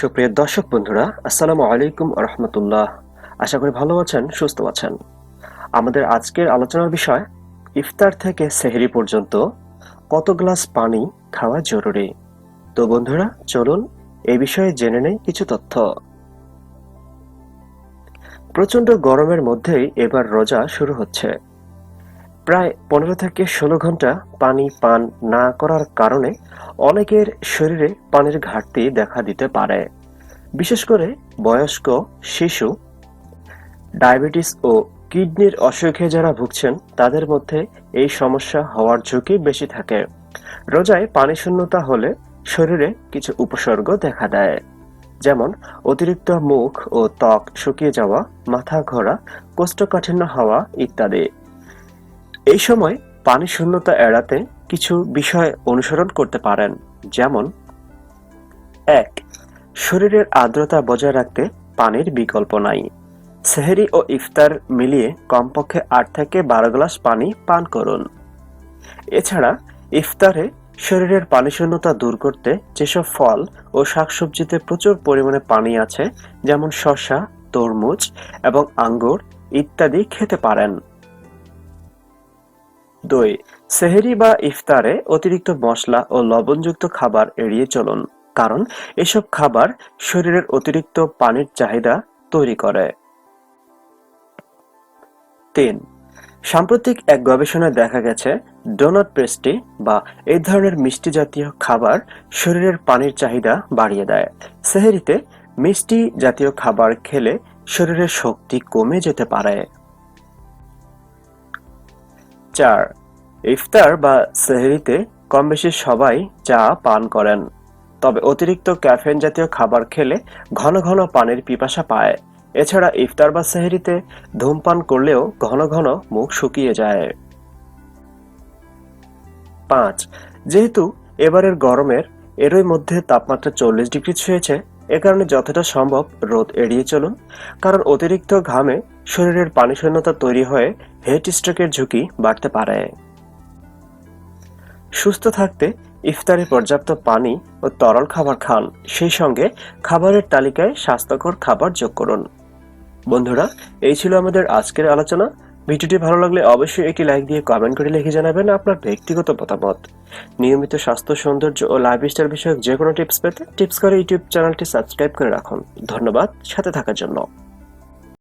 সুপ্রিয় দর্শক বন্ধুরা, আসসালামু আলাইকুম রহমতুল্লাহ। আশা করি ভালো আছেন, সুস্থ আছেন। আমাদের আজকের আলোচনার বিষয়, ইফতার থেকে সেহরি পর্যন্ত কত গ্লাস পানি খাওয়া জরুরি? তো বন্ধুরা, চলুন এই বিষয়ে জেনে নেই কিছু তথ্য। প্রচণ্ড গরমের মধ্যেই এবার রোজা শুরু হচ্ছে। প্রায় পনেরো থেকে ষোলো ঘণ্টা পানি পান না করার কারণে অনেকের শরীরে পানির ঘাটতি দেখা দিতে পারে। বিশেষ করে বয়স্ক, শিশু, ডায়াবেটিস ও কিডনির অসুখে যারা ভুগছেন, তাদের মধ্যে এই সমস্যা হওয়ার ঝুঁকি বেশি থাকে। রোজায় পানি শূন্যতা হলে শরীরে কিছু উপসর্গ দেখা দেয়, যেমন অতিরিক্ত মুখ ও ত্বক শুকিয়ে যাওয়া, মাথা ঘোরা, কোষ্ঠকাঠিন্য হওয়া ইত্যাদি। এই সময় পানি শূন্যতা এড়াতে কিছু বিষয় অনুসরণ করতে পারেন, যেমন, এক, শরীরের আর্দ্রতা বজায় রাখতে পানির বিকল্প নাই। সেহেরি ও ইফতার মিলিয়ে কমপক্ষে আট থেকে বারো গ্লাস পানি পান করুন। এছাড়া, ইফতারে শরীরের পানি শূন্যতা দূর করতে যেসব ফল ও শাকসবজিতে প্রচুর পরিমাণে পানি আছে, যেমন শসা, তরমুজ এবং আঙ্গুর ইত্যাদি খেতে পারেন। দুই, সেহেরি বা ইফতারে অতিরিক্ত মশলা ও লবণযুক্ত খাবার এড়িয়ে চলুন, কারণ এসব খাবার শরীরের অতিরিক্ত পানির চাহিদা তৈরি করে। তিন, সাম্প্রতিক এক গবেষণায় দেখা গেছে, ডোনাট পেস্ট্রি বা এই ধরনের মিষ্টি জাতীয় খাবার শরীরের পানির চাহিদা বাড়িয়ে দেয়। সেহেরিতে মিষ্টি জাতীয় খাবার খেলে শরীরের শক্তি কমে যেতে পারে। চার। ইফতার বা সেহরিতে কম বেশি সবাই চা পান করেন। তবে অতিরিক্ত ক্যাফেন জাতীয় খাবার খেলে ঘন ঘন পানির পিপাসা পায়। এছাড়া ইফতার বা সেহরিতে ধূমপান করলেও ঘন ঘন মুখ শুকিয়ে যায়। পাঁচ। যেহেতু এবারের গরমের, এরই মধ্যে তাপমাত্রা চল্লিশ ডিগ্রি ছুঁয়েছে, এ কারণে যতটা সম্ভব রোদ এড়িয়ে চলুন। কারণ অতিরিক্ত ঘামে শরীরের পানি শূন্যতা তৈরি হয়ে হেড স্ট্রোকের ঝুঁকি বাড়তে পারে। সুস্থ থাকতে ইফতারে পর্যাপ্ত পানি ও তরল খাবার খান। সেই সঙ্গে খাবারের তালিকায় স্বাস্থ্যকর খাবার যোগ করুন। বন্ধুরা, এই ছিল আমাদের আজকের আলোচনা। ভিডিওটি ভালো লাগলে অবশ্যই একটি লাইক দিয়ে কমেন্ট করে লিখে জানাবেন আপনার ব্যক্তিগত মতামত। নিয়মিত স্বাস্থ্য, সৌন্দর্য ও লাইফস্টাইল বিষয়ক যে কোনো টিপস পেতে টিপস করে ইউটিউব চ্যানেলটি সাবস্ক্রাইব করে রাখুন। ধন্যবাদ, সাথে থাকার জন্য।